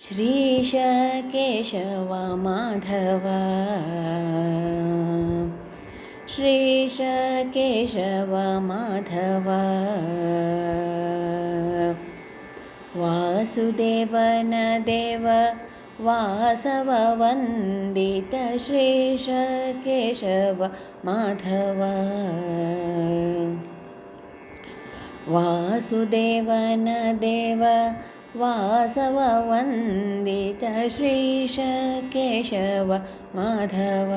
श्रीश केशव माधव श्रीश केशव माधव वासुदेवन देव वासववन्दित श्रीश केशव माधव वासुदेवन देव वासववन्दित श्रीश केशव माधव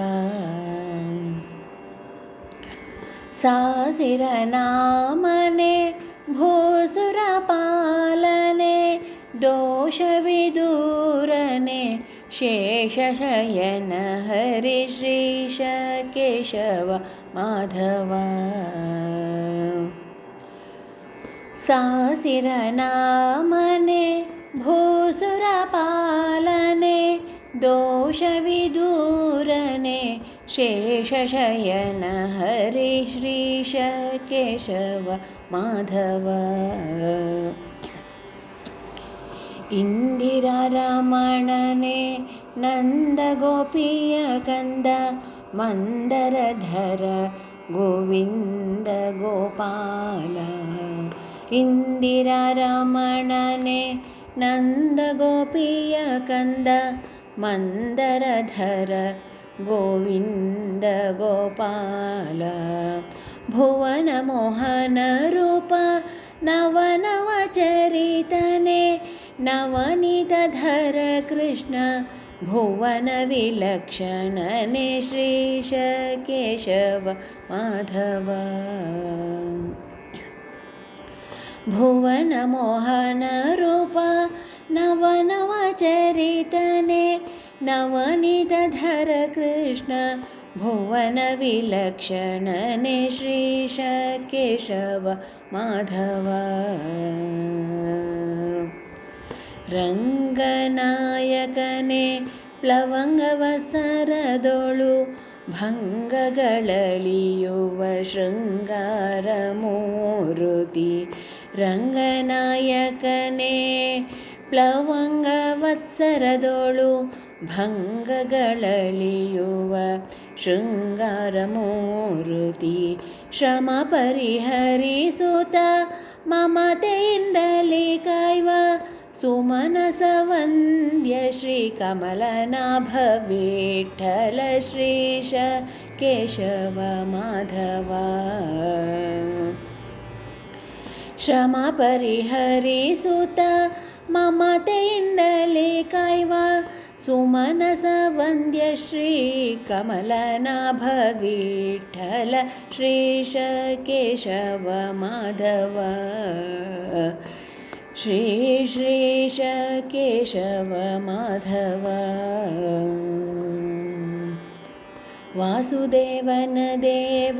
सासिरनामने भूसुरपालने दोषविदूरने शेषशयन हरिश्रीश केशव माधव सासिरनामने भूसुरपालने दोषविदूरने शेषशयन हरिश्रीश केशव माधव। इन्दिरारमणने नन्दगोपीयकन्द मन्दरधर गोविन्द गोपाल इन्दिरारमणने नन्दगोपीयकन्द मन्दरधर गोविन्द गोपाल भुवनमोहनरूप नवनवचरितने नवनीतधर कृष्ण भुवनविलक्षणने श्रीश केशव माधव भुवन मोहनरूप नवनवचरितने नवनिधर कृष्ण भुवनविलक्षणने श्रीश केशव माधव। रङ्गनायकने प्लवङ्गवसरदोळु भङ्गगळलियुव शृङ्गारमूरुति ರಂಗನಾಯಕನೇ ಪ್ಲವಂಗವತ್ಸರದೋಳು ಭಂಗಗಳಳಿಯುವ ಶೃಂಗಾರಮೂರುತಿ ಶ್ರಮ ಪರಿಹರಿಸುತ್ತ ಮಮತೆಯಿಂದಲೇ ಕಾಯ್ವ सुमनसवन्द्य श्रीकमलनाभ विठ्ठल श्रमपरिहरिसुत ममतेन्दले काय्व सुमनसवन्द्य श्रीकमलनाभ विठ्ठल श्रीश केशव माधव श्री श्रीश केशव माधव वासुदेवन देव